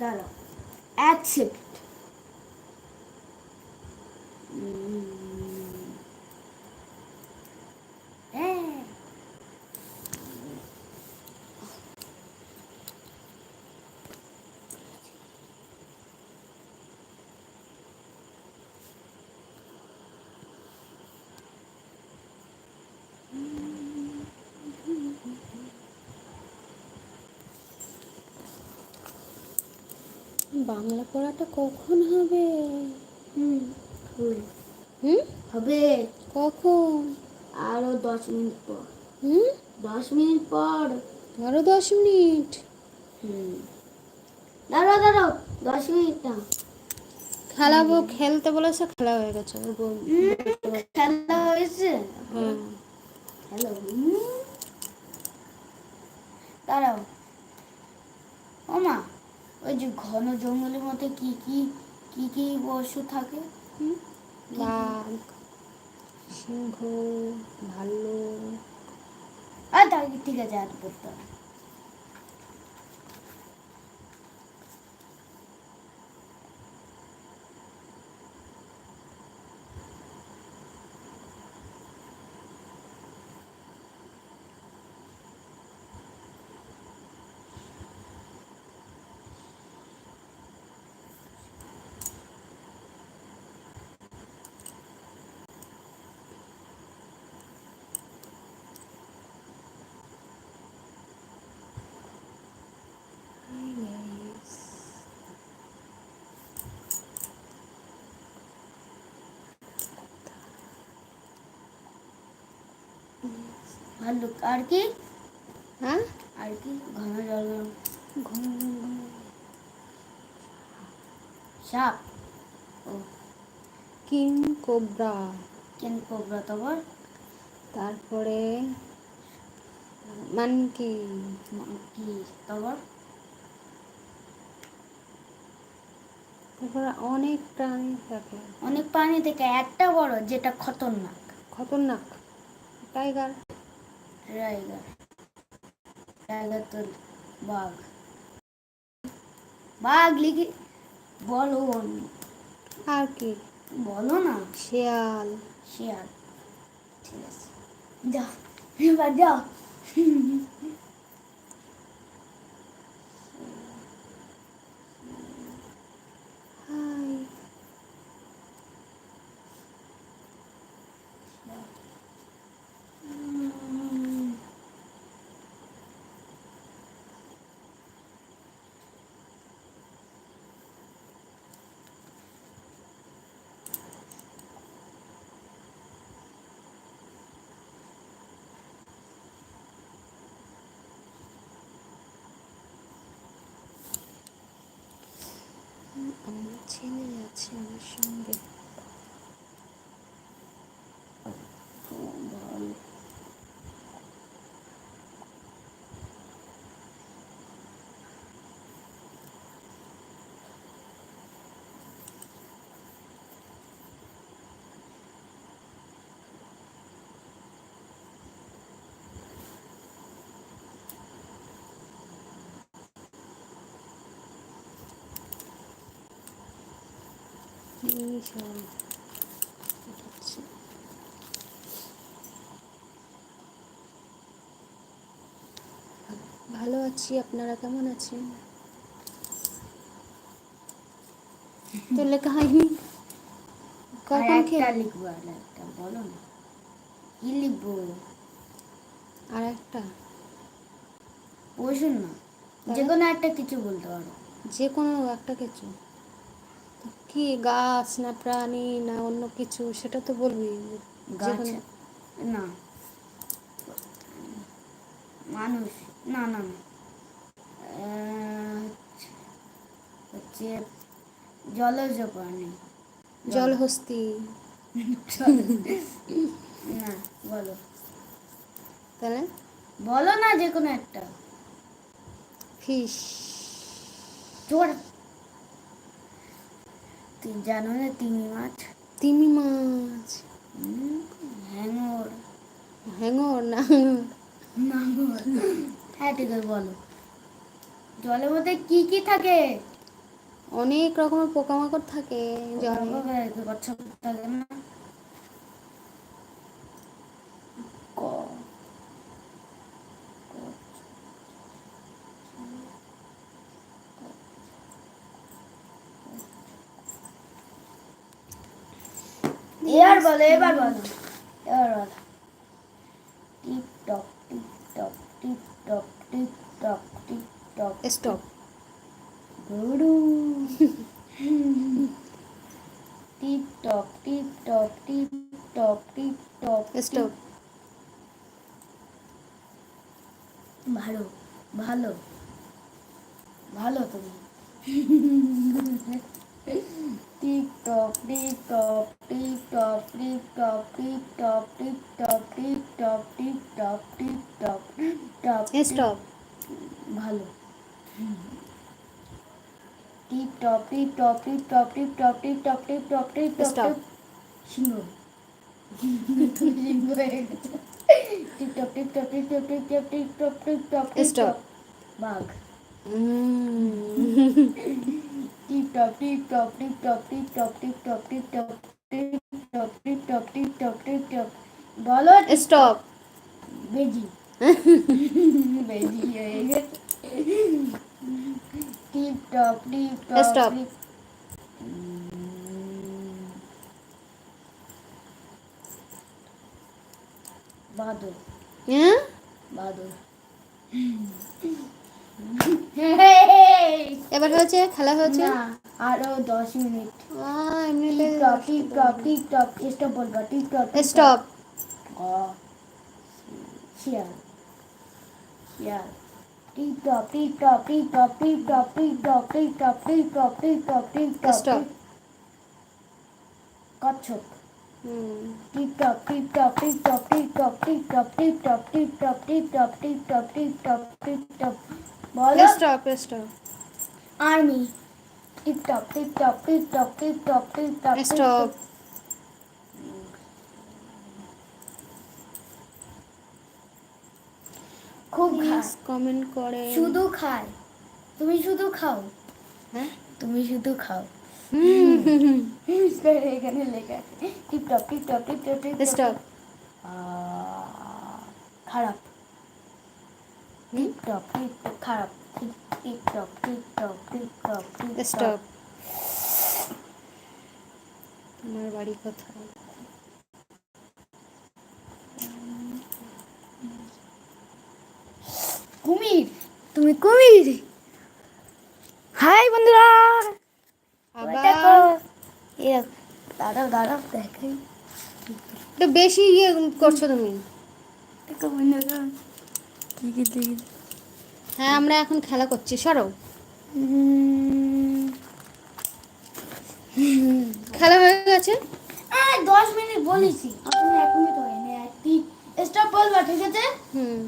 দাঁড়াও। এক সেকেন্ড হ্যাঁ বাংলা পড়াটা কখন হবে? হুম। হুম। হবে? কখন? আরও দশ মিনিট পর। হুম? দশ মিনিট পর। আরও দশ মিনিট। হুম। দাঁড়াও দাঁড়াও। দশ মিনিট না। খেলাবো খেলতে বলেছে খেলা হয়ে গেছে খেলা হয়েছে। হ্যাঁ হ্যালো দাঁড়াও। ও মা। ওই যে ঘন জঙ্গলের মধ্যে কি কি কি কি পশু থাকে? বাঘ সিংহ ভাল্লুক। আর তাকে ঠিক আছে আর করতে হবে না। ভাল্লুক আর কি? হ্যাঁ? আর কি? ঘন জল ঘন। সাপ। ও। King cobra. কেন কোবরা তোমার তারপরে মানকি। কি তোমার তারপরে অনেক প্রাণী থাকে। অনেক প্রাণী থেকে একটা বড় যেটা খতরনাক। খতরনাক। টাইগার। টাইগার টাইগার তো বাঘ বাঘ লিখে বলো আর কি? বলো না শিয়াল। শিয়াল ঠিক আছে যাও এবার যাও হাই আমার ছেলে আছে আমার সঙ্গে এই সব এটা হচ্ছে ভালো আছি আপনারা কেমন আছেন? তো লেখা হয়নি। কখন খেয়ে লিখব আর একটা বলো না। কি লিখব? আর একটা? ওষুধ না যে কোনো একটা কিছু বলতে পারো। যে কোনো একটা কিছু। কি গাছ না প্রাণী না অন্য কিছু সেটা তো বলবি গাছ? না। মানুষ? না না না। হচ্ছে জলজ প্রাণী। জলহস্তি। না বলো। তাহলে? বলো না যে কোনো একটা। ফিশ। চোর। জানো না তিমি মাছ তিমি মাছ হ্যাঙর হ্যাঙর না। হ্যাঁ ঠিক আছে বলো। জলের মধ্যে কি কি থাকে? অনেক রকমের পোকামাকড় থাকে জলে কচ্ছপ থাকে না ক এবার বলো এবার বলো। এবার বলো। Tip top tip top tip top tip top tip top stop. গুরু। Tip top tip top tip top tip top stop. ভালো ভালো ভালো তুমি। Tip top tip top tip top tip top tip top tip top tip top tip top tip top top stop ভালো tip top tip top tip top tip top tip top tip top tip top Stop. সিংহ সিংহ হয়ে গেছে tip top tip top tip top tip top tip top tip top tip Stop. Top বাঘ উম, tip top tip top tip top tip top tip top tip top tip top tip top tip top tip top বলো stop বেজি বেজি হয়ে গেছে tip top tip top Stop. Tip বাদর হ্যাঁ বাদর এবার হয়েছে খেলা হয়েছে আরও দশ মিনিট আহ, এমনিতে tip top tip top tip top stop বলবা টিপ স্টপ শিয়াল শিয়াল tip top tip top tip top tip top tip top tip top tip top tip top tip top Stop. কচ্ছপ top tip top tip top tip top tip top tip top বলো stop stop army tip top tip top tip top tip top tip top stop খুব খায়। Comment করে। শুধু খায়। তুমি শুধু খাও। হ্যাঁ? তুমি শুধু খাও। এখানে লেখা আছে। Tip top tip top tip top tip stop খারাপ। টিকটক টিকটক খারাপ টিকটক টিকটক টিকটক স্টপ তোমার বাড়ি কোথায়? কুমির তুমি কুমির? হাই বন্ধুরা। আবার? দাঁড়াও দাঁড়াও দেখাই বেশি ইয়ে করছ তুমি। দেখো বন্ধুরা। হ্যাঁ আমরা এখন খেলা করছি সরো। খেলা হয়ে গেছে? দশ মিনিট বলেছি। এখন এক মিনিট হয়নি একটি স্টপ বলবা ঠিক আছে? হুম।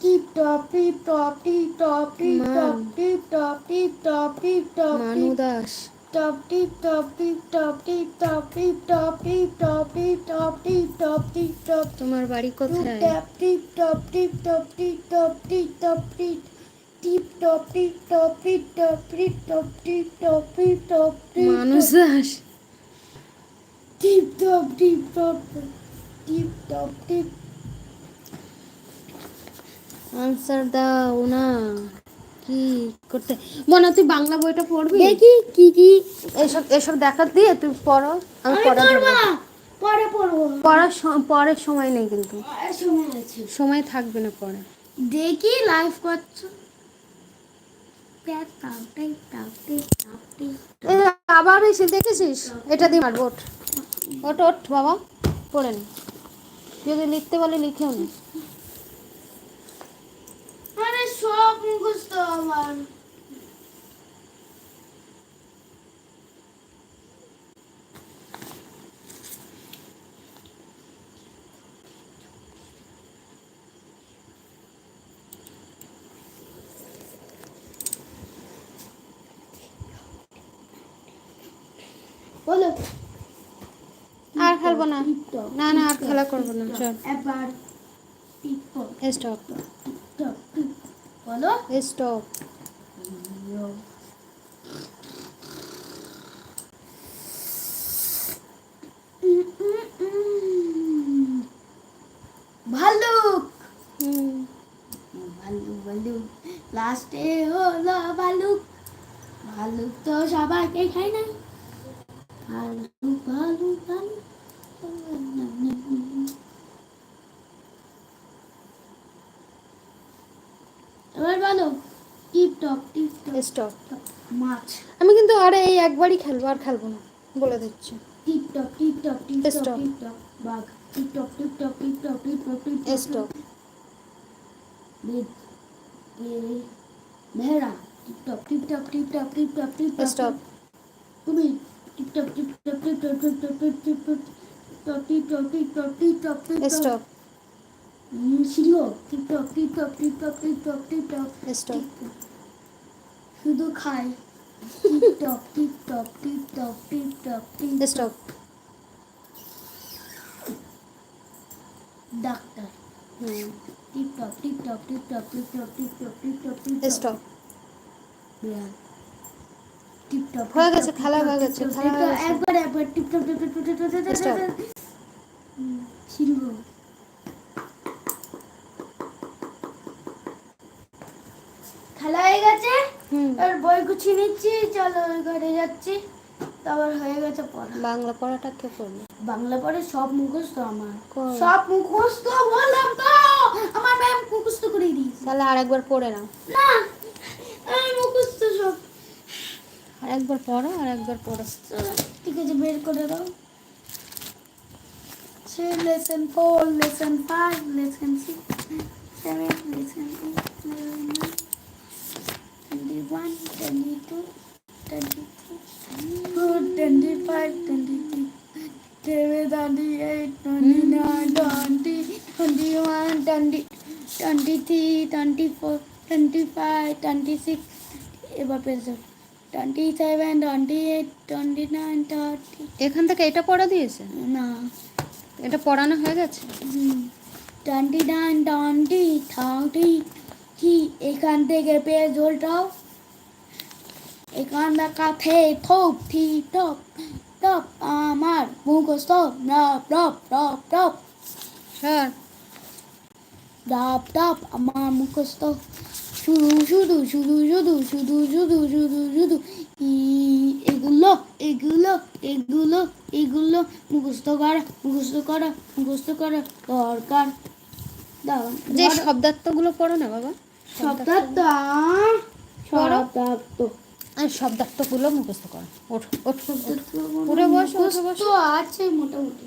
Tip top tip top tip top tip top tip top tip top tip top Manu Das top tip top tip top tip top tip top tip top tip top tip top tip top তোমার বাড়ি কোথায় tip top tip top tip top tip top tip tip top tip top tip top tip top tip top tip top tip মানুষ Das tip top tip top tip top tip answer দাও না কি করতে? মনে তুই বাংলা বইটা পড়বি? দেখি কি কি? এসব এসব দেখা দিয়ে তুই পড়ো আমি পরে পড়ব। পড়ার পরের সময় নেই কিন্তু। সময় আছে। সময় থাকবে না পরে। দেখি লাইভ করছ। আবার এসে দেখেছিস? এটা দিয়ে মারবো ওঠ। ওঠ ওঠ বাবা। পড়ে নে। যদি লিখতে বলে লিখেও নি। সব মুখস্থ আমার বলো আর খেলব না। না না আর খেলা করব না চল। এবার স্টপ বলো স্টপ ভালো তো সবাইকে খাই না ভালো ভালো ভালো এবার বলো tip top tip stop top মাছ আমি কিন্তু আরে এই একবারই খেলব আর খেলব না বলে দিচ্ছি tip top tip top tip top. Tip top বাঘ tip top tip top tip top tip top tip stop ভেড়া tip top tip top tip top tip top tip stop তুমি tip top tip top tip top tip top tip tip top tip top tip top tip top tip stop সিংহ tip top tip top tip top tip top tip top stop শুধু খাই tiptop doctor stop হয়ে গেছে খেলা হয়ে গেছে খেলা একবার একবার টিপটপ টিপটপ টিপটপ সিংহ খেলা হয়ে গেছে আর বই গুছিয়ে নিচ্ছি চলো ওই ঘরে যাচ্ছি। তারপর হয়ে গেছে পড়া। বাংলা পড়াটা কে পড়বে বাংলা পড়ে সব মুখস্থ আমার। সব মুখস্থ বললাম তো! আমার ম্যাম মুখস্থ করে দিয়েছে। তাহলে আরেকবার পড়ে নাও। না আমি মুখস্থ সব। আরেকবার পড়ো আর একবার পড়ো ঠিক আছে বের করে দাও। সে lesson four lesson five lesson six seven lesson eight 21, 22, 23, 25, 26, 28, 29, 20, 21, 20, 23, 24, 25, 26, thirty এখান থেকে এটা পড়া দিয়েছে না এটা পড়ানো হয়ে গেছে টোয়েন্টি নাইন টোয়েন্টি থার্টি এখান থেকে পেজ হোল্টাও এখান দেখা থে থোপ থি টপ টপ আমার মুখস্থ রপ রপ রপ রপ স্যার। ডাব ডাব আমার মুখস্থ। শুধু শুধু শুধু শুধু শুধু শুধু শুধু শুধু। ই এগুলো এগুলো এগুলো এগুলো। মুখস্থ করা মুখস্থ করা মুখস্থ করা। দরকার। যে। শব্দার্থগুলো পড়ো না বাবা। শব্দার্থ। শব্দার্থ। আর শব্দার্থগুলো মুখস্থ করো। ওঠো ওঠো ওঠো। পুরো বসো, মুখস্থ বসো। আছে মোটামুটি।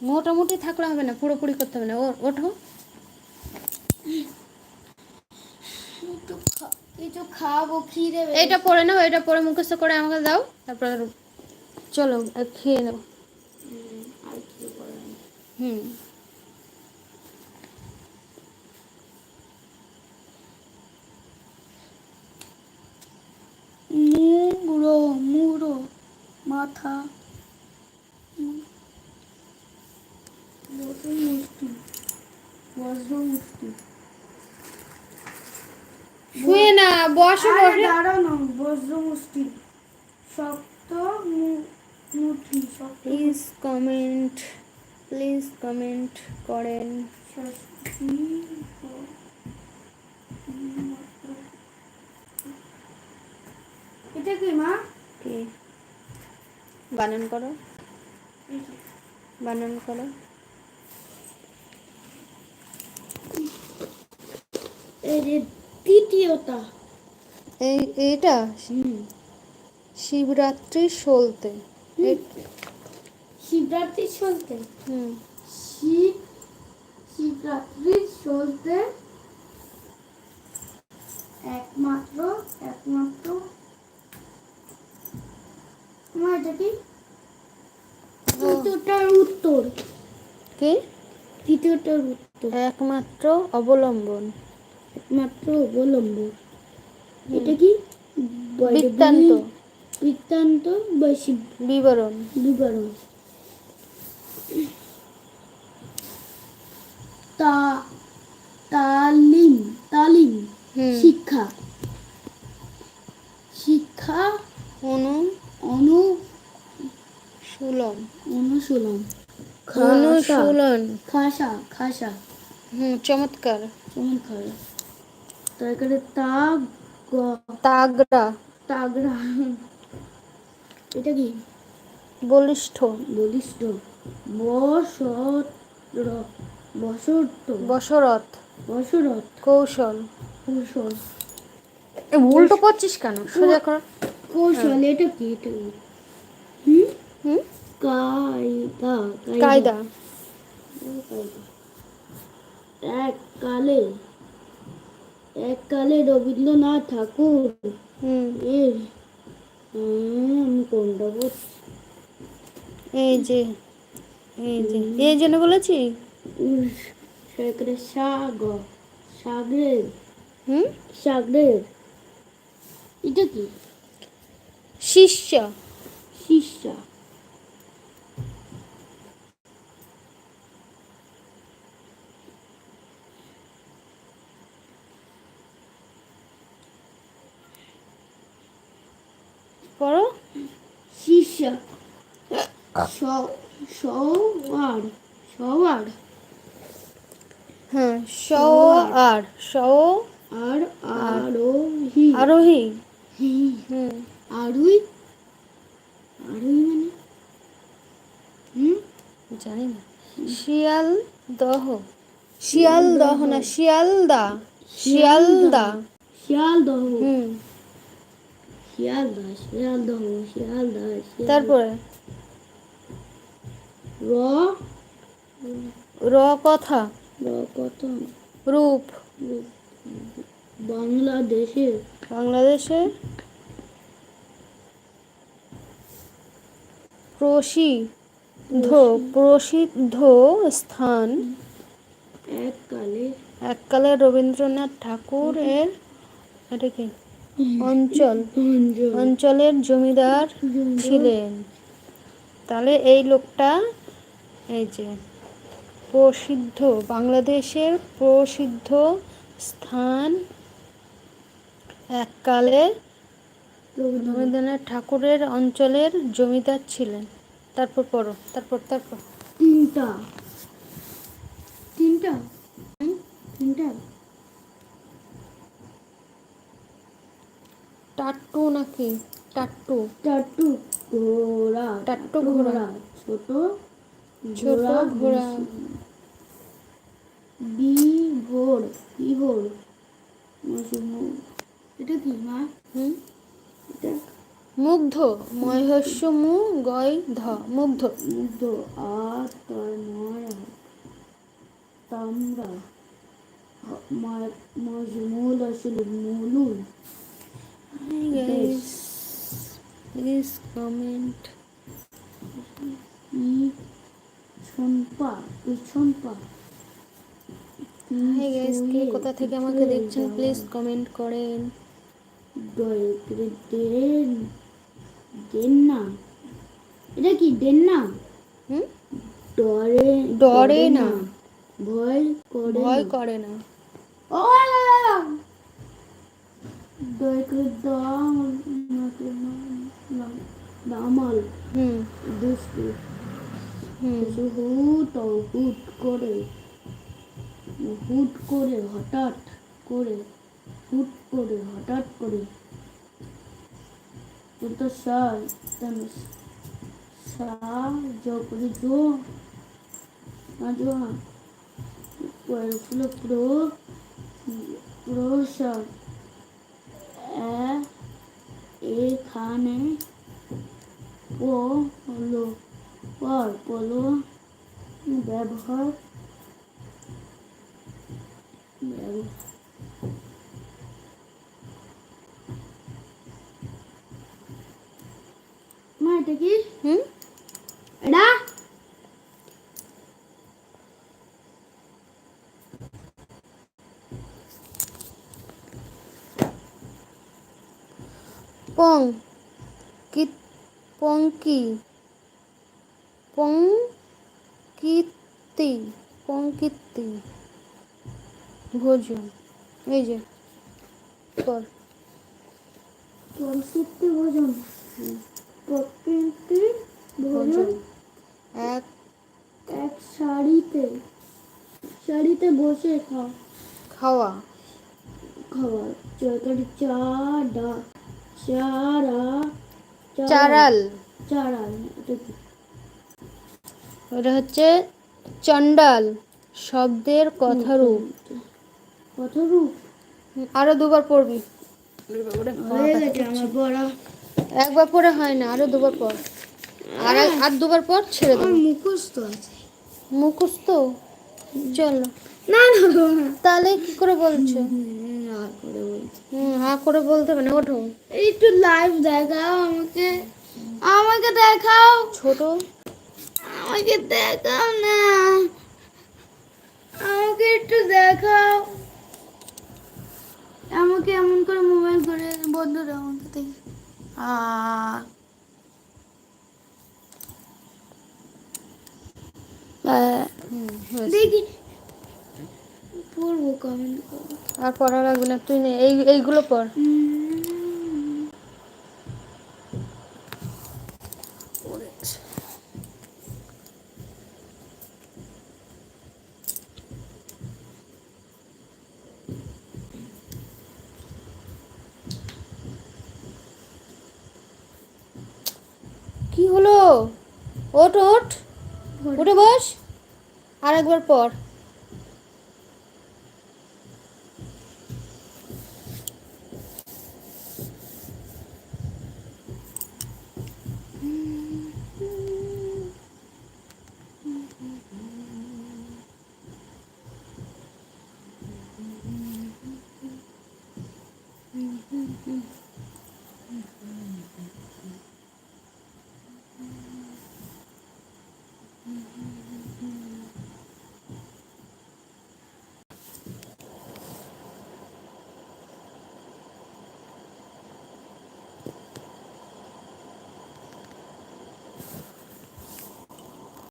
মোটামুটি থাকলে হবে না পুরোপুরি করতে হবে না। ওঠো কিছু খাব খিদে। এইটা পড়ে নাও এটা পড়ে মুখস্থ করে আমাকে দাও তারপর চলো আর খেয়ে নেব হুম, আর কিছু করার নেই। হুম মুড়ো মুড়ো মাথা। বজ্র মুষ্টি বজ্র শুয়ে না বসো বসে। দাঁড়ানো বজ্র মুষ্টি শক্ত মুঠি শক্ত প্লিজ কমেন্ট প্লিজ কমেন্ট করেন। এটা কি মা? কি? বানান করো। বানান করো। তৃতীয়টা এই হুম। শিবরাত্রি সলতে। শিবরাত্রি চলতে হুম। শিব শিবরাত্রি চলতে একমাত্র একমাত্র উত্তর। কি? উত্তর। একমাত্র অবলম্বন। একমাত্র অবলম্বন। এটা কি? বৃত্তান্ত। বিবরণ। বিবরণ। তা তালিম তালিম শিক্ষা। শিক্ষা অনু অনু সুলম অনুশীলন। খাসা খাসা। হুম চমৎকার। চমৎকার। তারপরে তা গ। তাগড়া। তাগড়া। এটা কি? বলিষ্ঠ। বলিষ্ঠ। বসত বসত বসরত। বসরত। কৌশল। কৌশল। এ উল্টো করছিস কেন? সোজা কর। কৌশল এটা কি এটা হুম? হুম? কায়দা কায়দা। এক কালে এক কালে রবীন্দ্রনাথ ঠাকুর এর আমি কোনটা বলছি এই যে এই যে এই জন্য বলেছি? সেখানে শাগ সাগরের। হুম? সাগরের। এটা কি? শিষ্য। শিষ্যা। পড়ো। শিষ্যা। সওয়ার সওয়ার। হ্যাঁ স আর স আর আরোহী। আরোহী। হ্যাঁ, হুম। আরুই? আরুই মানে? হুম? জানি না শিয়াল দহ। শিয়াল দহ। না শিয়ালদা শিয়ালদা শিয়ালদহ হুম শিয়ালদা শিয়ালদহ শিয়ালদা তারপরে? র? র কথা। র কত রূপ। বাংলাদেশের। বাংলাদেশে প্রসিদ্ধ প্রসিদ্ধ স্থান এককালে এককালে রবীন্দ্রনাথ ঠাকুরের এটা কি? অঞ্চল। অঞ্চল। অঞ্চলের জমিদার ছিলেন। তাহলে এই লোকটা এই যে প্রসিদ্ধ বাংলাদেশের প্রসিদ্ধ স্থান এককালে রবীন্দ্রনাথ ঠাকুরের অঞ্চলের জমিদার ছিলেন। তারপর পড়ো তারপর তারপর। তিনটা। তিনটা? তিনটা? টাট্টু নাকি? টাট্টু। টাট্টু ঘোড়া। টাট্টু ঘোড়া। ছোট ছোট ঘোড়া বিভোর বিভোর। এটা কি মা? হুম? এটা মুগ্ধ ময়হস্য মু গয় ধ মুগ্ধ মুগ্ধ তামরা মজমুল আসলে মুলুল। Hi guys, please comment. পিছনপা পিছনপা Hi guys, কে কোথা থেকে আমাকে দেখছেন প্লিজ কমেন্ট করেন। দেন দেন না এটা কি দেন না হুম? ডরে ডরে না। ভয় করে ভয় করে না। ও! দয় করে দাম দামাল হুম। দুষ্টু। হুম। হুট হুট করে। হুট করে হঠাৎ করে। হুট করে হঠাৎ করে। তো সার সা যপরে জো না জো পরে ছিল প্রো প্রসার এখানে ব্যবহার ব্যব- মা এটা কি হুম এটা পং কি পঙ্কি ভোজন এই যে কর প্রকৃতি ভোজন প্রকৃতি ভোজন এক এক শাড়িতে শাড়িতে বসে খাও। খাওয়া। তরকারি চা চারা চারাল। চারাল। ওটা হচ্ছে চণ্ডাল। শব্দের কথারূপ। কত রূপ আরও দুবার পড়বি। হয়ে গেছে আমার পড়া। একবার পরে হয় না আরও দুবার পর। আর আর দুবার পর ছেড়ে দেবো। মুখস্থ আছে। মুখস্থ? চলো। না না তাহলে কি করে বলছো? হুম, না করে বলছি। হুম হা করে বলতে হবে না ওঠো। একটু লাইভ দেখাও আমাকে। আমাকে দেখাও। ছোট? আমাকে দেখাও না। আমাকে একটু দেখাও। আমাকে এমন করে মোবাইল করে বন্ধুরা আমাকে দেখে। দেখি। পড়ব কমেন্ট আর পড়া লাগবে না তুই নে এই এইগুলো পড়। কি হলো